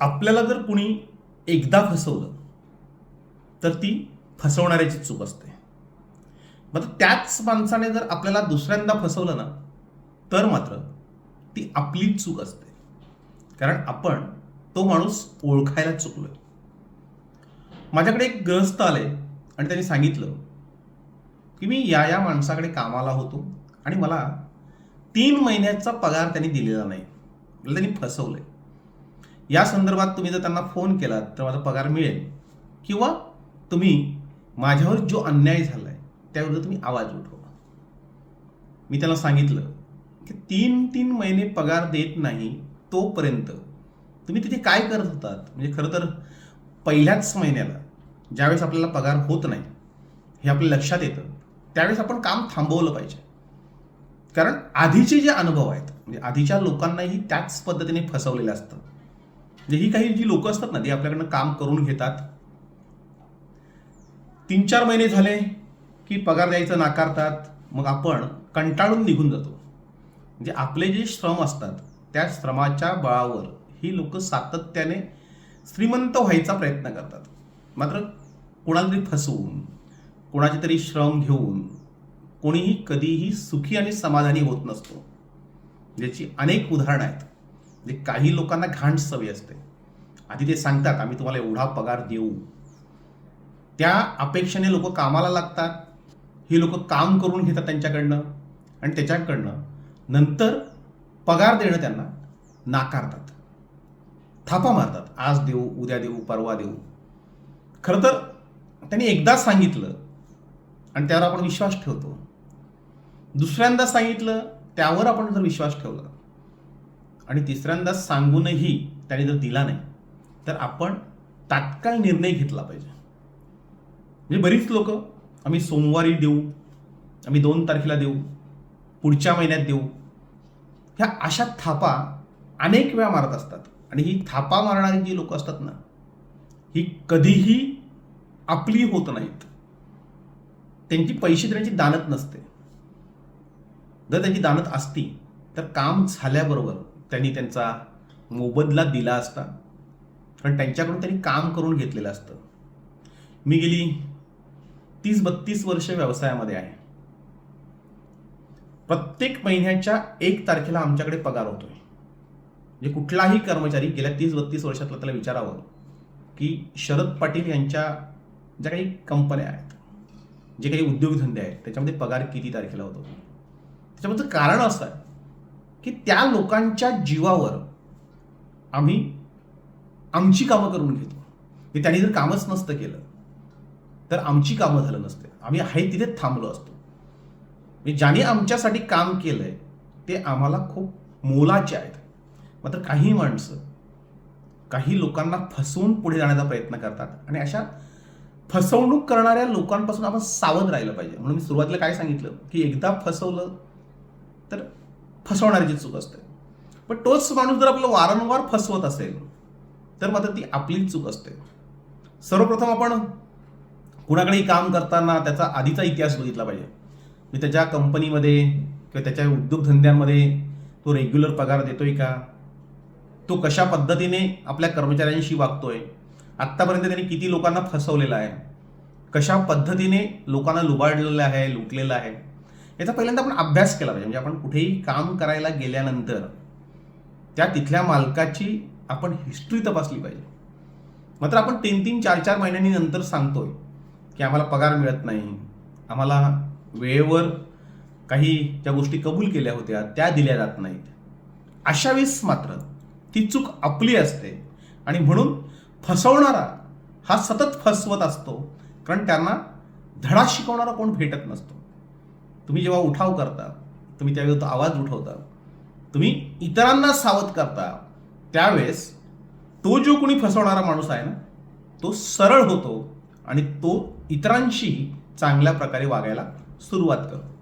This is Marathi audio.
आपल्याला जर कुणी एकदा फसवलं तर ती फसवणाऱ्याची चूक असते. मात्र त्याच माणसाने जर आपल्याला दुसऱ्यांदा फसवलं ना तर मात्र ती आपलीच चूक असते. कारण आपण तो माणूस ओळखायला चुकलो माझ्याकडे एक ग्रस्त आले आणि त्यांनी सांगितलं की मी या या माणसाकडे कामाला होतो आणि मला तीन महिन्याचा पगार त्यांनी दिलेला नाही. मला त्यांनी फसवलंय. या संदर्भात तुम्ही जर त्यांना फोन केलात तर माझा पगार मिळेल. किंवा तुम्ही माझ्यावर जो अन्याय झाला आहे त्याविरुद्ध तुम्ही आवाज उठवा. मी त्याला सांगितलं की तीन तीन महिने पगार देत नाही तोपर्यंत तुम्ही तिथे काय करत होतात? म्हणजे खरं तर पहिल्याच महिन्याला ज्यावेळेस आपल्याला पगार होत नाही हे आपल्या लक्षात येतं. त्यावेळेस आपण काम थांबवलं पाहिजे. कारण आधीचे जे अनुभव आहेत म्हणजे आधीच्या लोकांनाही त्याच पद्धतीने फसवलेलं असतं. म्हणजे ही काही जी लोक असतात ना ती आपल्याकडनं काम करून घेतात तीन चार महिने झाले की पगार द्यायचं नाकारतात मग आपण कंटाळून निघून जातो. म्हणजे आपले जे श्रम असतात त्या श्रमाच्या बळावर ही लोक सातत्याने श्रीमंत व्हायचा प्रयत्न करतात. मात्र कोणाला तरी फसवून कोणाचे तरी श्रम घेऊन कोणीही कधीही सुखी आणि समाधानी होत नसतो. ज्याची अनेक उदाहरणं आहेत. म्हणजे काही लोकांना घाण सवय असते. आधी ते सांगतात आम्ही तुम्हाला एवढा पगार देऊ. त्या अपेक्षेने लोक कामाला लागतात. ही लोक काम करून घेतात त्यांच्याकडनं आणि त्याच्याकडनं नंतर पगार देणं त्यांना नाकारतात. थापा मारतात. आज देऊ उद्या देऊ परवा देऊ. खरं तर त्यांनी एकदा सांगितलं आणि त्यावर आपण विश्वास ठेवतो. दुसऱ्यांदा सांगितलं त्यावर आपण जर विश्वास ठेवला आणि तिसऱ्यांदा सांगूनही त्याने जर दिला नाही तर आपण तात्काळ निर्णय घेतला पाहिजे. म्हणजे बरीच लोक आम्ही सोमवारी देऊ आम्ही दोन तारखेला देऊ पुढच्या महिन्यात देऊ. ह्या अशा थापा अनेक वेळा मारत असतात. आणि ही थापा मारणारी जी लोक असतात ना ही कधीही आपली होत नाहीत. त्यांची पैसे देण्याची दानत नसते. जर त्यांची दानत असती तर काम झाल्याबरोबर त्यांनी त्यांचा मोबदला दिला असता. कारण त्यांच्याकडून त्यांनी काम करून घेतलेलं असतं. मी गेली तीस बत्तीस वर्ष व्यवसायामध्ये आहे. प्रत्येक महिन्याच्या एक तारखेला आमच्याकडे पगार होतोय. म्हणजे कुठलाही कर्मचारी गेल्या तीस बत्तीस वर्षातला त्याला विचारावं की शरद पाटील यांच्या ज्या काही कंपन्या आहेत जे काही उद्योगधंदे आहेत त्याच्यामध्ये पगार किती तारखेला होतो? त्याच्यामध्ये कारण असं आहे. की त्या लोकांच्या जीवावर आम्ही आमची कामं करून घेतो. की त्यांनी जर कामच नसतं केलं तर आमची कामं झालं नसते. आम्ही आहे तिथे थांबलो असतो. म्हणजे ज्याने आमच्यासाठी काम केलंय ते आम्हाला खूप मोलाचे आहेत. मात्र काही माणसं काही लोकांना फसवून पुढे जाण्याचा प्रयत्न करतात आणि अशा फसवणूक करणाऱ्या लोकांपासून आपण सावध राहिलं पाहिजे. म्हणून मी सुरुवातीला काय सांगितलं की एकदा फसवलं तर फसवणाऱ्याची चूक असते. पण तोच माणूस जर आपलं वारंवार फसवत असेल तर मात्र ती आपलीच चूक असते. सर्वप्रथम आपण कुणाकडेही काम करताना त्याचा आधीचा इतिहास बघितला पाहिजे. मी त्याच्या कंपनीमध्ये किंवा त्याच्या उद्योगधंद्यांमध्ये तो रेग्युलर पगार देतोय का? तो कशा पद्धतीने आपल्या कर्मचाऱ्यांशी वागतोय? आत्तापर्यंत त्यांनी किती लोकांना फसवलेलं आहे? कशा पद्धतीने लोकांना लुबाडलेलं आहे लुटलेलं आहे? याचा पहिल्यांदा आपण अभ्यास केला पाहिजे. म्हणजे आपण कुठेही काम करायला गेल्यानंतर त्या तिथल्या मालकाची आपण हिस्ट्री तपासली पाहिजे. मात्र आपण तीन तीन चार चार महिन्यांनी नंतर सांगतोय की आम्हाला पगार मिळत नाही. आम्हाला वेळेवर काही ज्या गोष्टी कबूल केल्या होत्या त्या दिल्या जात नाहीत. अशा वेळेस मात्र ती चूक आपली असते. आणि म्हणून फसवणारा हा सतत फसवत असतो. कारण त्यांना धडा शिकवणारा कोण भेटत नसतो. तुम्ही जेव्हा उठाव करता तुम्ही त्याविरुद्ध आवाज उठवता तुम्ही इतरांना सावध करता त्यावेळेस तो जो कोणी फसवणारा माणूस आहे ना तो सरळ होतो आणि तो इतरांशी चांगल्या प्रकारे वागायला सुरुवात करतो.